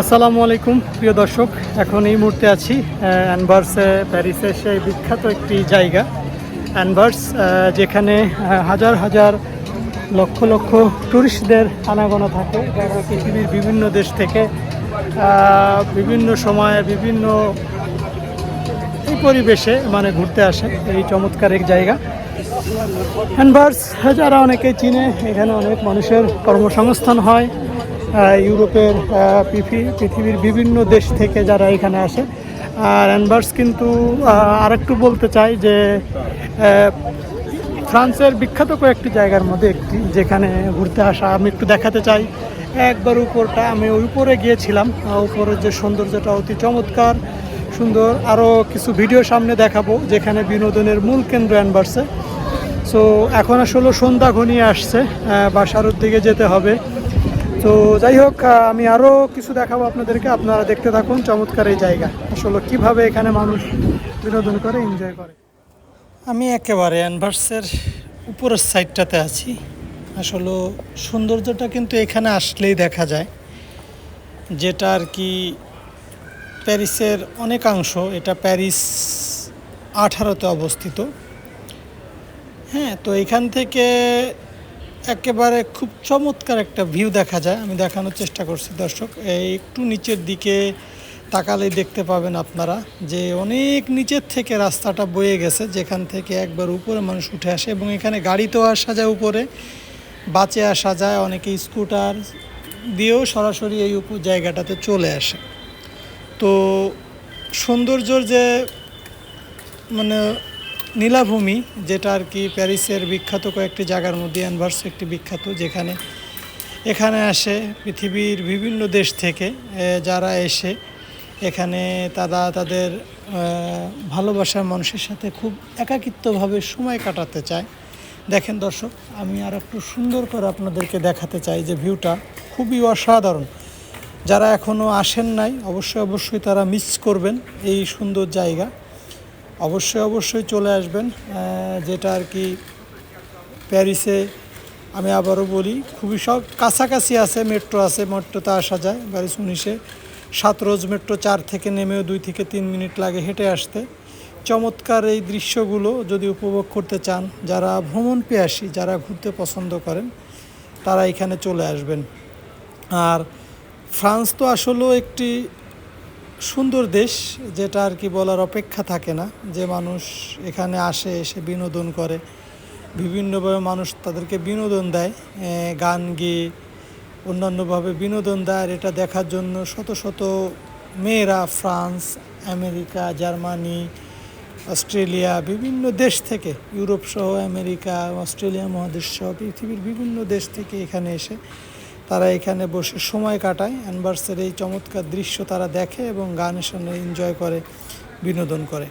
আসসালামু আলাইকুম, প্রিয় দর্শক। এখন এই মুহূর্তে আছি অ্যানভার্সে প্যারিসে সেই বিখ্যাত একটি জায়গা অ্যানভার্স যেখানে হাজার হাজার লক্ষ লক্ষ ট্যুরিস্টদের আনাগোনা থাকে। যারা পৃথিবীর বিভিন্ন দেশ থেকে বিভিন্ন সময়ে বিভিন্ন এই পরিবেশে মানে ঘুরতে আসে। এই চমৎকার এক জায়গা। হ্যান্ডভার্স যারা অনেকে চিনে, এখানে অনেক মানুষের কর্মসংস্থান হয়। ইউরোপের পৃথিবীর বিভিন্ন দেশ থেকে যারা এখানে আসে। আর হ্যান্ডভার্স কিন্তু আর একটু বলতে চাই যে ফ্রান্সের বিখ্যাত কয়েকটি জায়গার মধ্যে একটি যেখানে ঘুরতে আসা আমি একটু দেখাতে চাই। একবার উপরটা আমি ওই উপরে গিয়েছিলাম উপরের যে সৌন্দর্যটা অতি চমৎকার সুন্দর। আরও কিছু ভিডিও সামনে দেখাবো যেখানে বিনোদনের মূল কেন্দ্র অ্যানভার্সে। সো এখন আসলে সন্ধ্যা ঘনিয়ে আসছে আহ, বাসারোর দিকে যেতে হবে। তো যাই হোক আমি আরও কিছু দেখাবো আপনাদেরকে। আপনারা দেখতে থাকুন, চমৎকার এই জায়গা। আসলে কীভাবে এখানে মানুষ বিনোদন করে এনজয় করে। আমি একেবারে অ্যানভার্সের উপরের সাইডটাতে আছি। আসলে সৌন্দর্যটা কিন্তু এখানে আসলেই দেখা যায়। যেটা আর কি প্যারিসের অনেকাংশ, এটা প্যারিস আঠারোতে অবস্থিত। হ্যাঁ তো এখান থেকে একেবারে খুব চমৎকার একটা ভিউ দেখা যায়। আমি দেখানোর চেষ্টা করছি, দর্শক। এই একটু নিচের দিকে তাকালেই দেখতে পাবেন আপনারা যে অনেক নিচের থেকে রাস্তাটা বয়ে গেছে, যেখান থেকে একবার উপরে মানুষ উঠে আসে এবং এখানে গাড়িতেও আসা যায় উপরে, বাসে আসা যায়, অনেকে স্কুটার দিয়েও সরাসরি এই উপ, জায়গাটাতে চলে আসে। তো সৌন্দর্যর যে মানে নীলাভূমি, যেটা আর কি প্যারিসের বিখ্যাত কয়েকটি জায়গার মধ্যে অ্যানভার্স একটি বিখ্যাত, যেখানে, এখানে আসে পৃথিবীর বিভিন্ন দেশ থেকে যারা এসে এখানে তারা তাদের ভালোবাসার মানুষের সাথে খুব একাকিত্বভাবে সময় কাটাতে চায়। দেখেন দর্শক, আমি আর একটু সুন্দর করে আপনাদেরকে দেখাতে চাই যে ভিউটা খুবই অসাধারণ। যারা এখনও আসেন নাই, অবশ্যই অবশ্যই তারা মিস করবেন এই সুন্দর জায়গা। অবশ্যই অবশ্যই চলে আসবেন। যেটা আর কি প্যারিসে আমি আবারও বলি, খুবই সব কাছাকাছি আছে, মেট্রো আছে মেট্রোতে আসা যায়, প্যারিস উনিশে। সাত রোজ মেট্রো চার থেকে নেমেও দুই থেকে তিন মিনিট লাগে হেঁটে আসতে। চমৎকার এই দৃশ্যগুলো যদি উপভোগ করতে চান, যারা ভ্রমণ পেয়াসী যারা ঘুরতে পছন্দ করেন, তারা এখানে চলে আসবেন। আর ফ্রান্স তো আসলেও একটি সুন্দর দেশ যেটা আর কি বলার অপেক্ষা থাকে না। যে মানুষ এখানে আসে, এসে বিনোদন করে। বিভিন্নভাবে মানুষ তাদেরকে বিনোদন দেয় গান গেয়ে অন্যান্যভাবে বিনোদন দেয়। আর এটা দেখার জন্য শত শত মেয়েরা ফ্রান্স, আমেরিকা, জার্মানি, অস্ট্রেলিয়া, বিভিন্ন দেশ থেকে, ইউরোপ সহ আমেরিকা, অস্ট্রেলিয়া মহাদেশ সহ পৃথিবীর বিভিন্ন দেশ থেকে এখানে এসে তারা এখানে বসে সময় কাটায়। অ্যানভার্সের এই চমৎকার দৃশ্য তারা দেখে এবং গানের সঙ্গে এনজয় করে, বিনোদন করে।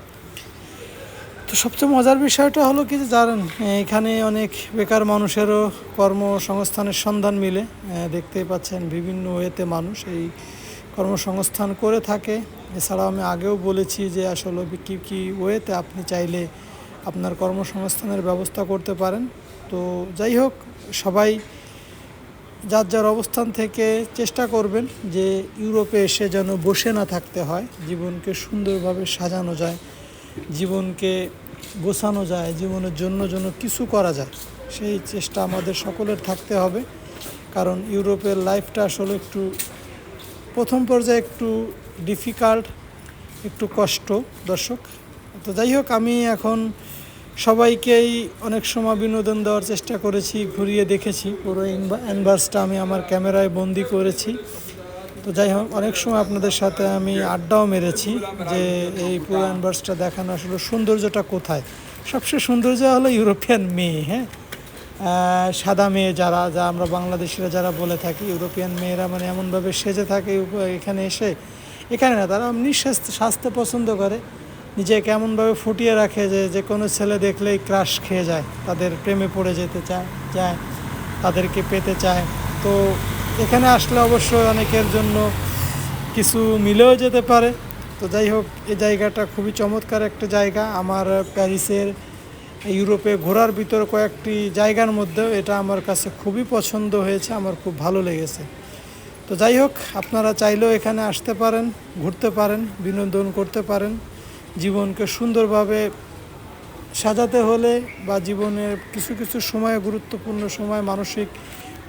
তো সবচেয়ে মজার বিষয়টা হলো কি জানেন, এখানে অনেক বেকার মানুষেরও কর্মসংস্থানের সন্ধান মিলে। দেখতেই পাচ্ছেন বিভিন্ন ওয়েতে মানুষ এই কর্মসংস্থান করে থাকে। এছাড়াও আমি আগেও বলেছি যে আসলে কী কী ওয়েতে আপনি চাইলে আপনার কর্মসংস্থানের ব্যবস্থা করতে পারেন। তো যাই হোক, সবাই যার যার অবস্থান থেকে চেষ্টা করবেন যে ইউরোপে এসে যেন বসে না থাকতে হয়, জীবনকে সুন্দরভাবে সাজানো যায়, জীবনকে গোছানো যায়, জীবনের জন্য যেন কিছু করা যায়, সেই চেষ্টা আমাদের সকলের থাকতে হবে। কারণ ইউরোপের লাইফটা আসলে একটু, প্রথম পর্যায়ে একটু ডিফিকাল্ট একটু কষ্ট, দর্শক। তো যাই হোক, আমি এখন সবাইকেই অনেক সময় বিনোদন দেওয়ার চেষ্টা করেছি, ঘুরিয়ে দেখেছি। পুরো অ্যানভার্সটা আমি আমার ক্যামেরায় বন্দি করেছি। তো যাই হোক, অনেক সময় আপনাদের সাথে আমি আড্ডাও মেরেছি যে এই পুরো অ্যানভার্সটা দেখানো আসলে সৌন্দর্যটা কোথায়? সবচেয়ে সৌন্দর্য হলো ইউরোপিয়ান মেয়ে হ্যাঁ? সাদা মেয়ে যারা, যা আমরা বাংলাদেশিরা যারা বলে থাকি, ইউরোপিয়ান মেয়েরা মানে এমনভাবে সেজে থাকে, এখানে এসে, এখানে না, তারা নিঃস্বাস্থ্য, স্বাস্থ্য পছন্দ করে। নিজেকে এমনভাবে ফুটিয়ে রাখে যে যে কোনো ছেলে দেখলেই ক্রাশ খেয়ে যায়, তাদের প্রেমে পড়ে যেতে চায়, যায়, তাদেরকে পেতে চায়। তো এখানে আসলে অবশ্যই অনেকের জন্য কিছু মিলেও যেতে পারে। তো যাই হোক, এই জায়গাটা খুবই চমৎকার একটা জায়গা। আমার প্যারিসের ইউরোপে ঘোরার ভিতরে কয়েকটি জায়গার মধ্যেও এটা আমার কাছে খুবই পছন্দ হয়েছে, আমার খুব ভালো লেগেছে। তো যাই হোক, আপনারা চাইলেও এখানে আসতে পারেন, ঘুরতে পারেন, বিনোদন করতে পারেন। জীবনকে সুন্দরভাবে সাজাতে হলে বা জীবনের কিছু কিছু সময়, গুরুত্বপূর্ণ সময় মানসিক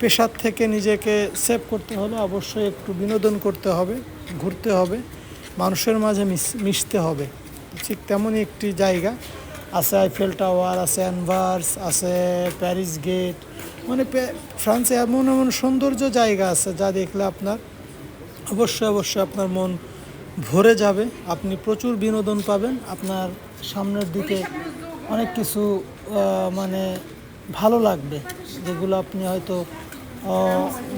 পেশার থেকে নিজেকে সেভ করতে হলে অবশ্যই একটু বিনোদন করতে হবে, ঘুরতে হবে, মানুষের মাঝে মিশ- মিশতে হবে। ঠিক তেমনই একটি জায়গা আছে আইফেল টাওয়ার আছে অ্যানভার্স আছে প্যারিস গেট মানে ফ্রান্সে এমন এমন সৌন্দর্য জায়গা আছে যা দেখলে আপনার, অবশ্যই অবশ্যই আপনার মন ভরে যাবে আপনি প্রচুর বিনোদন পাবেন আপনার সামনের দিকে অনেক কিছু মানে ভালো লাগবে যেগুলো আপনি হয়তো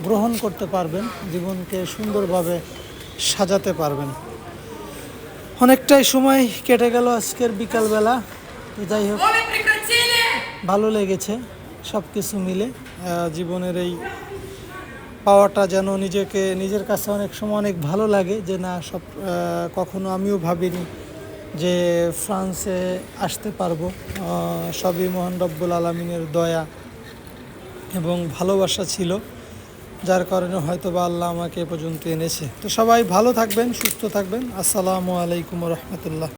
গ্রহণ করতে পারবেন জীবনকে সুন্দরভাবে সাজাতে পারবেন। অনেকটাই সময় কেটে গেল আজকের বিকালবেলা যাই হোক ভালো লেগেছে সব কিছু মিলে জীবনের এই পাওয়াটা যেন নিজেকে, নিজের কাছে অনেক সময় অনেক ভালো লাগে যে না, সব কখনো আমিও ভাবিনি যে ফ্রান্সে আসতে পারব। সবই মোহন রব্বুল আলমিনের দয়া এবং ভালোবাসা ছিল, যার কারণে হয়তো বা আল্লাহ আমাকে এ পর্যন্ত এনেছে। তো সবাই ভালো থাকবেন, সুস্থ থাকবেন। আসসালামু আলাইকুম রহমতুল্লাহ।